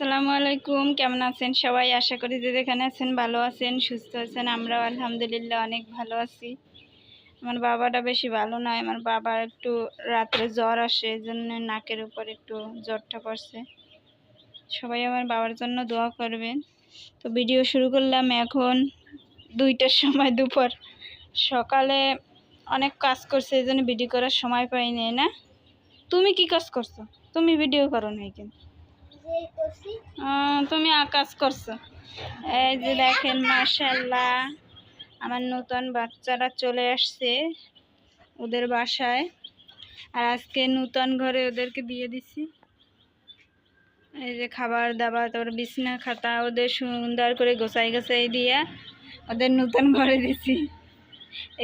আসসালামু আলাইকুম। কেমন আছেন সবাই? আশা করি যে যেখানে আছেন ভালো আছেন, সুস্থ আছেন। আমরাও আলহামদুলিল্লাহ অনেক ভালো আছি। আমার বাবাটা বেশি ভালো নয়। আমার বাবার একটু রাত্রে জ্বর আসে এই জন্য নাকের উপর একটু জ্বরটা পড়ছে। সবাই আমার বাবার জন্য দোয়া করবেন। তো ভিডিও শুরু করলাম এখন দুইটার সময় দুপুর। সকালে অনেক কাজ করছে এই জন্য ভিডিও করার সময় পাইনি, না? তুমি কি কাজ করছ? তুমি ভিডিও করো না কিন্তু তুমি আকাশ করছ। এই যে দেখেন মাশাল্লাহ আমার নতুন বাচ্চারা চলে আসছে ওদের বাসায়। আর আজকে নতুন ঘরে ওদেরকে দিয়ে দিছি। এই যে খাবার দাবার, তারপর বিছনা খাতা, ওদের সুন্দর করে গোছাই গোছাই দিয়ে ওদের নতুন ঘরে দিছি।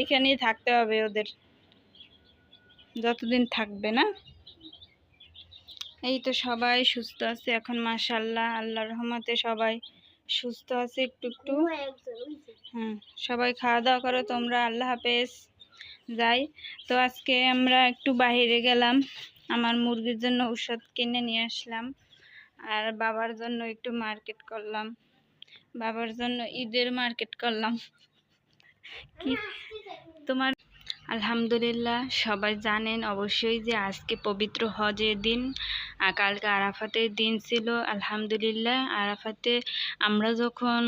এখানেই থাকতে হবে ওদের। যতদিন থাকবে না? এই তো সবাই সুস্থ আছে। এখন মাশাল্লাহ আল্লাহর রহমতে সবাই সুস্থ আছে একটু একটু। হ্যাঁ সবাই খাওয়া দাওয়া করো তোমরা, আল্লাহ হাফেজ। যাই, তো আজকে আমরা একটু বাইরে গেলাম, আমার মুরগির জন্য ওষুধ কিনে নিয়ে আসলাম, আর বাবার জন্য একটু মার্কেট করলাম। বাবার জন্য ঈদের মার্কেট করলাম। কি? তোমার আলহামদুলিল্লাহ, সবাই জানেন অবশ্যই যে আজকে পবিত্র হজের দিন কালকে আরাফাতের দিন ছিল, আলহামদুলিল্লাহ। আরাফাতে আমরা যখন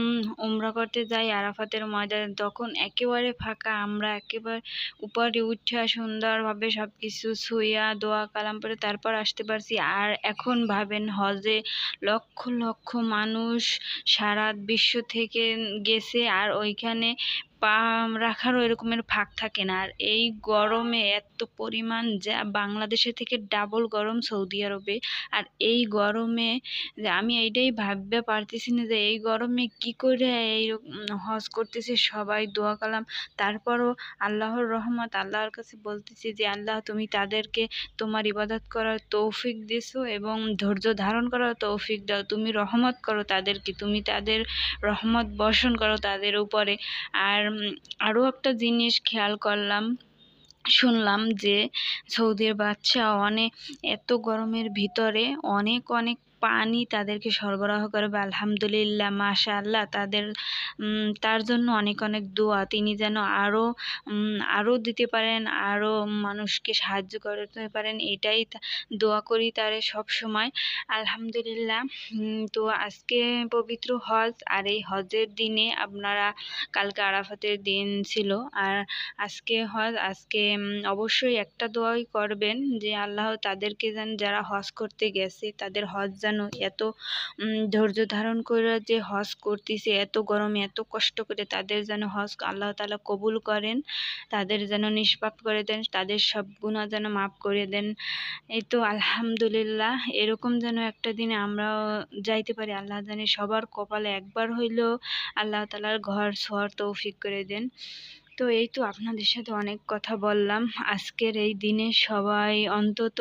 উমরা করতে যাই, আরাফাতের ময়দানে তখন একেবারে ফাঁকা, আমরা একেবারে উপরে উঠা সুন্দরভাবে সব কিছু ছুঁয়া দোয়া কালাম পরে তারপর আসতে পারছি। আর এখন ভাবেন হজে লক্ষ লক্ষ মানুষ সারা বিশ্ব থেকে গেছে, আর ওইখানে পা রাখারও এরকমের ফাঁক থাকে না। আর এই গরমে এত পরিমাণ যা বাংলাদেশের থেকে ডাবল গরম সৌদি আরবে। আর এই গরমে আমি এইটাই ভাবতে পারতেছি না যে এই গরমে কি করে এই হজ করতেছে সবাই দোয়া কালাম। তারপরও আল্লাহর রহমত, আল্লাহর কাছে বলতেছি যে, আল্লাহ, তুমি তাদেরকে তোমার ইবাদত করার তৌফিক দিছো এবং ধৈর্য ধারণ করার তৌফিক দাও। তুমি রহমত করো তাদেরকে, তুমি তাদের রহমত বর্ষণ করো তাদের উপরে। আর আরও একটা জিনিস খেয়াল করলাম শুনলাম যে সৌদির বাচ্চা অনেক এত গরমের ভিতরে অনেক অনেক পানি তাদেরকে সরবরাহ করবে। আলহামদুলিল্লাহ মাশাআল্লাহ তাদের উম, তার জন্য অনেক অনেক দোয়া। তিনি যেন আরও আরও দিতে পারেন আরও মানুষকে সাহায্য করতে পারেন এটাই দোয়া করি তারে সব সময়। আলহামদুলিল্লাহ তো আজকে পবিত্র হজ আর এই হজের দিনে আপনারা কালকে আরাফাতের দিন ছিল। আর আজকে হজ আজকে অবশ্যই একটা দোয়াই করবেন যে আল্লাহ তাদেরকে যেন যারা হজ করতে গেছে, তাদের হজ যেন এত ধৈর্য ধারণ করে যে হজ করতেছে, এত গরমে, এত কষ্ট করে তাদের যেন হজ আল্লাহ তাআলা কবুল করেন, তাদের যেন নিষ্পাপ করে দেন, তাদের সব গুনাহ যেন মাফ করে দেন। এই তো আলহামদুলিল্লাহ, এরকম যেন একটা দিনে আমরাও যাইতে পারি, আল্লাহ জানে সবার কপালে একবার হইলেও আল্লাহ তালার ঘর ছোঁয়ার তৌফিক করে দেন। তো এই তো আপনাদের সাথে অনেক কথা বললাম। আজকের এই দিনে সবাই অন্তত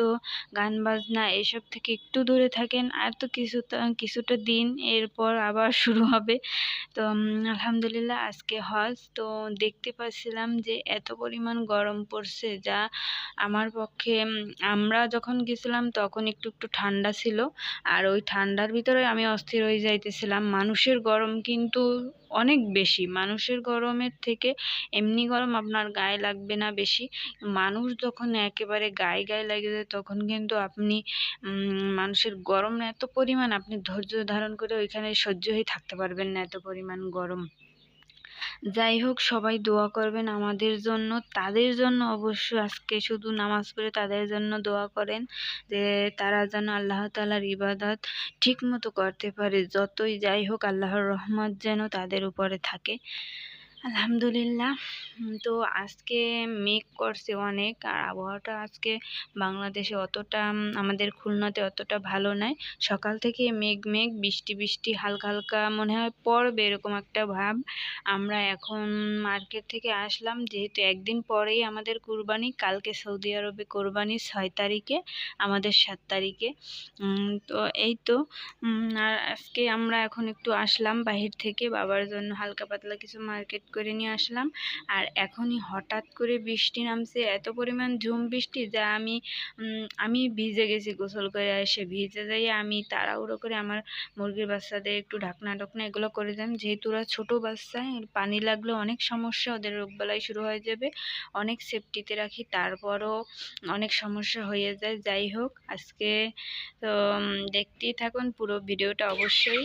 গান বাজনা এসব থেকে একটু দূরে থাকেন। আর তো কিছুটা কিছুটা দিন এরপর আবার শুরু হবে। তো আলহামদুলিল্লাহ আজকে হজ। তো দেখতে পাচ্ছিলাম যে এত পরিমাণ গরম পড়ছে যা আমার পক্ষে আমরা যখন গেছিলাম তখন একটু একটু ঠান্ডা ছিল। আর ওই ঠান্ডার ভিতরে আমি অস্থির হয়ে যাইতেছিলাম। মানুষের গরম কিন্তু অনেক বেশি। মানুষের গরমের থেকে এমনি গরম আপনার গায়ে লাগবে না বেশি। মানুষ যখন একেবারে গায়ে গায়ে লাগে যায়, তখন কিন্তু আপনি মানুষের গরম এত পরিমাণ, আপনি ধৈর্য ধারণ করে ওইখানে সহ্য হয়ে থাকতে পারবেন না এত পরিমাণ গরম। যাই হোক, সবাই দোয়া করবেন আমাদের জন্য। তাদের জন্য অবশ্য আজকে শুধু নামাজ পড়ে তাদের জন্য দোয়া করেন যে তারা যেন আল্লাহ তালার ইবাদত ঠিক মতো করতে পারে, যতই যাই হোক, আল্লাহর রহমত যেন তাদের উপরে থাকে। আলহামদুলিল্লাহ। তো আজকে মেঘ করছে অনেক আর আবহাওয়াটা আজকে বাংলাদেশে অতটা আমাদের খুলনাতে অতটা ভালো নয় সকাল থেকে মেঘ মেঘ, বৃষ্টি বৃষ্টি, হালকা হালকা মনে হয় পড়বে এরকম একটা ভাব। আমরা এখন মার্কেট থেকে আসলাম, যেহেতু একদিন পরেই আমাদের কুরবানি, কালকে সৌদি আরবে কোরবানি ছয় তারিখে, আমাদের সাত তারিখে। তো এই তো আর আজকে আমরা এখন একটু আসলাম বাহির থেকে, বাবার জন্য হালকা পাতলা কিছু মার্কেট করে নিয়ে আসলাম। আর এখনই হঠাৎ করে বৃষ্টি নামছে, এত পরিমাণ ঝুম বৃষ্টি যা আমি আমি ভিজে গেছি গোসল করে এসে ভিজে যাই। আমি তাড়াহুড়ো করে আমার মুরগির বাচ্চাদের একটু ঢাকনা ঢাকনা এগুলো করে দিলাম। যেহেতু ওরা ছোটো বাচ্চা পানি লাগলে অনেক সমস্যা, ওদের রোগবালাই শুরু হয়ে যাবে। অনেক সেফটিতে রাখি, তারপরও অনেক সমস্যা হয়ে যায়। যাই হোক, আজকে তো দেখতেই থাকুন, পুরো ভিডিওটা অবশ্যই।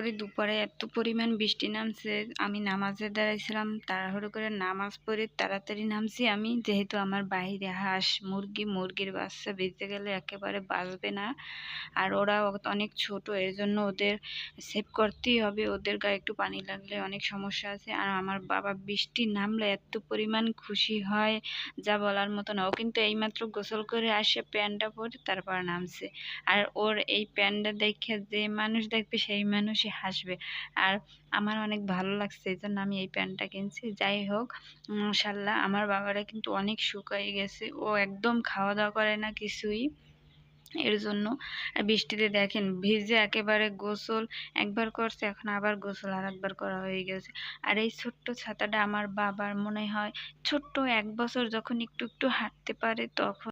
করে দুপুরে এত পরিমাণ বৃষ্টি নামছে, আমি নামাজে দাঁড়াইছিলাম, তাড়াহুড়ো করে নামাজ পড়ে তাড়াতাড়ি নামছি আমি, যেহেতু আমার বাইরে হাঁস, মুরগি, মুরগির বাচ্চা বেঁচে গেলে একেবারে বাঁচবে না। আর ওরা অনেক ছোট, এর জন্য ওদের সেভ করতেই হবে, ওদের গায়ে একটু পানি লাগলে অনেক সমস্যা আছে। আর আমার বাবা বৃষ্টি নামলে এত পরিমাণ খুশি হয়, যা বলার মতো না। ও কিন্তু এইমাত্র গোসল করে আসে, প্যান্টটা পরে তারপর নামছে। আর ওর এই প্যান্টটা দেখে যে মানুষ দেখবে, সেই মানুষই হাসবে। আর আমার অনেক ভালো লাগছে এই জন্য আমি এই প্যান্টটা কিনছি। যাই হোক মাশাল্লাহ আমার বাবারা কিন্তু অনেক শুকাই গেছে। ও একদম খাওয়া দাওয়া করে না কিছুই। এর জন্য বৃষ্টিতে দেখেন, ভিজে একেবারে গোসল একবার করছে, এখন আবার গোসল আর একবার করা হয়ে গেছে। আর এই ছোট্ট ছাতাটা আমার বাবার মনে হয় ছোট্ট এক বছর যখন একটু একটু হাঁটতে পারে, তখন